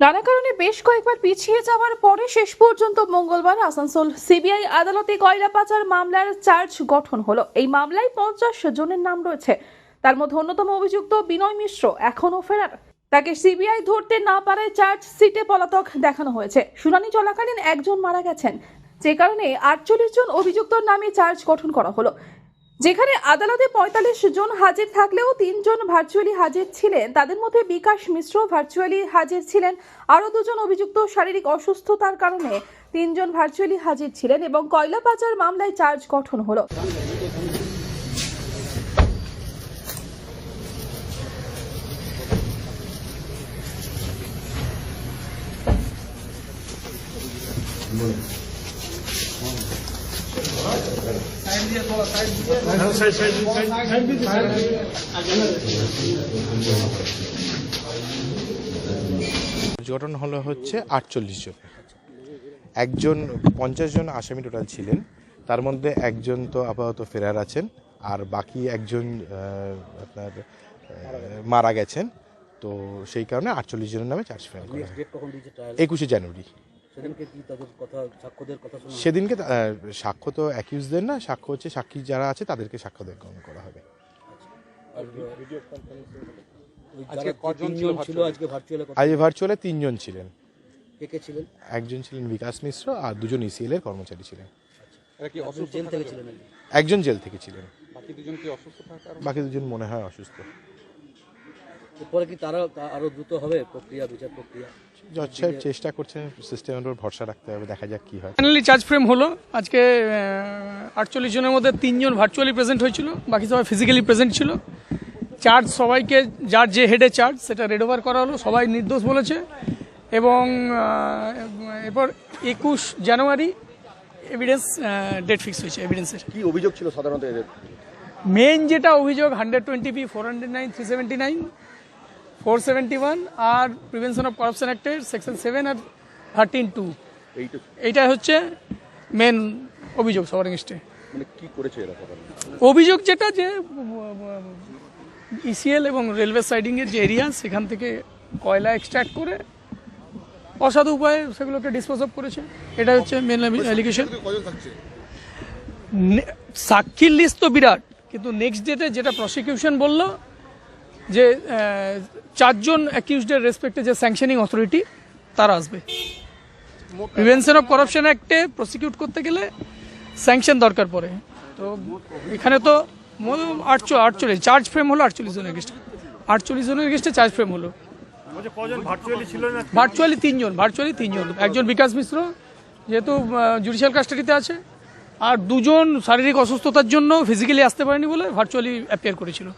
নানা কারণে বেশ কয়েকবার পিছিয়ে যাওয়ার পরে শেষ পর্যন্ত মঙ্গলবার আসানসোল সিবিআই আদালতে কয়লা পাচার মামলার চার্জ গঠন হলো। এই মামলায় পঞ্চাশ জনের নাম রয়েছে। তার মধ্যে অন্যতম অভিযুক্ত বিনয় মিশ্র এখনও ফেরার। তাকে সিবিআই ধরতে না পারায় চার্জ সিটে পলাতক দেখানো হয়েছে। শুনানি চলাকালীন একজন মারা গেছেন। যে কারণে আটচল্লিশ জন অভিযুক্তর নামে চার্জ গঠন করা হলো। যেখানে আদালতে পঁয়তাল্লিশ জন হাজির থাকলেও তিনজন ভার্চুয়ালি হাজির ছিলেন। তাদের মধ্যে বিকাশ মিশ্র ভার্চুয়ালি হাজির ছিলেন। আরও দুজন অভিযুক্ত শারীরিক অসুস্থতার কারণে তিনজন ভার্চুয়ালি হাজির ছিলেন এবং কয়লা পাচার মামলায় চার্জ গঠন হলো। গঠন হলো হচ্ছে আটচল্লিশ জন। একজন পঞ্চাশ জন আসামি টোটাল ছিলেন। তার মধ্যে একজন তো আপাতত ফেরার আছেন আর বাকি একজন আপনার মারা গেছেন। তো সেই কারণে আটচল্লিশ জনের নামে চার্জ ফ্রেম করা একুশে জানুয়ারি। সেদিনকে কি তাদের কথা সাক্ষ্যদের কথা শুনে সেদিনকে সাক্ষ্য তো অ্যাকিউজদের না সাক্ষ্য হচ্ছে সাক্ষী যারা আছে তাদেরকে সাক্ষ্য গ্রহণ করা হবে। আজ ভার্চুয়ালে তিনজন ছিলেন। কে কে ছিলেন? একজন ছিলেন বিকাশ মিশ্র আর দুজন ইসিএল এর কর্মচারী ছিলেন। একজন জেল থেকে ছিলেন নাকি? একজন জেল থেকে ছিলেন। বাকি দুজন কি অসুস্থ বাকি দুজন মনে হয় অসুস্থ। এরপরে কি তারা আরও দ্রুত হবে? প্রক্রিয়া বিচার প্রক্রিয়া? জজ সাহেব চেষ্টা করছেন সিস্টেমের উপর ভরসা রাখতে হবে দেখা যাক কি হয়। ফাইনালি চার্জ ফ্রেম হলো। আজকে আটচল্লিশ জনের মধ্যে তিনজন ভার্চুয়ালি প্রেজেন্ট হয়েছিল বাকি সবাই ফিজিক্যালি প্রেজেন্ট ছিল। চার্জ সবাইকে যার যে হেডে চার্জ সেটা রেড ওভার করা হলো সবাই নির্দোষ বলেছে। এবং এরপর একুশ জানুয়ারি এভিডেন্স ডেট ফিক্স হয়েছে এভিডেন্সের কি অভিযোগ ছিল সাধারণত এদের? মেন যেটা অভিযোগ hundred twenty B four hundred nine three seventy nine four seventy one R prevention of corruption অ্যাক্টের সেকশন সেভেন আর থার্টিন টু। এইটা হচ্ছে মেন অভিযোগ সবার এগেনস্টে মানে অভিযোগ যেটা যে ইসিএল এবং রেলওয়ে সাইডিংয়ের যে এরিয়া সেখান থেকে কয়লা এক্সট্র্যাক্ট করে অসাধু উপায়ে সেগুলোকে ডিসপোজ অফ করেছে। এটা হচ্ছে মেন অ্যালিগেশন সাক্ষীর লিস্ট তো বিরাট কিন্তু নেক্সট ডেটে যেটা প্রসিকিউশন বলল যে চারজন অ্যাকিউজডের রেসপেক্টে যে স্যাংশনিং অথরিটি তারা আসবে। প্রিভেনশন অফ করাপশন অ্যাক্টে প্রসিকিউট করতে গেলে স্যাংশন দরকার পড়ে। তো এখানে তো আটচো আটচল্লিশ চার্জ ফ্রেম হলো আটচল্লিশ জনের এগেস্টে আটচল্লিশ জনের এগেস্টে চার্জ ফ্রেম হলো। ভার্চুয়ালি তিনজন ভার্চুয়ালি তিনজন। একজন বিকাশ মিশ্র যেহেতু জুডিশিয়াল কাস্টাডিতে আছে। আর দুজন শারীরিক অসুস্থতার জন্য ফিজিক্যালি আসতে পারেনি বলে ভার্চুয়ালি অ্যাপিয়ার করেছিল।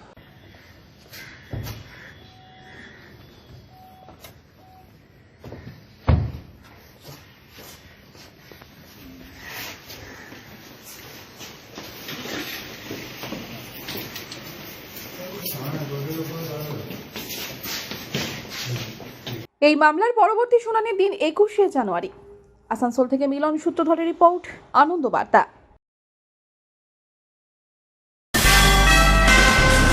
এই মামলার পরবর্তী শুনানির দিন একুশে জানুয়ারি। আসানসোল থেকে মিলন সূত্রধরের রিপোর্ট আনন্দ বার্তা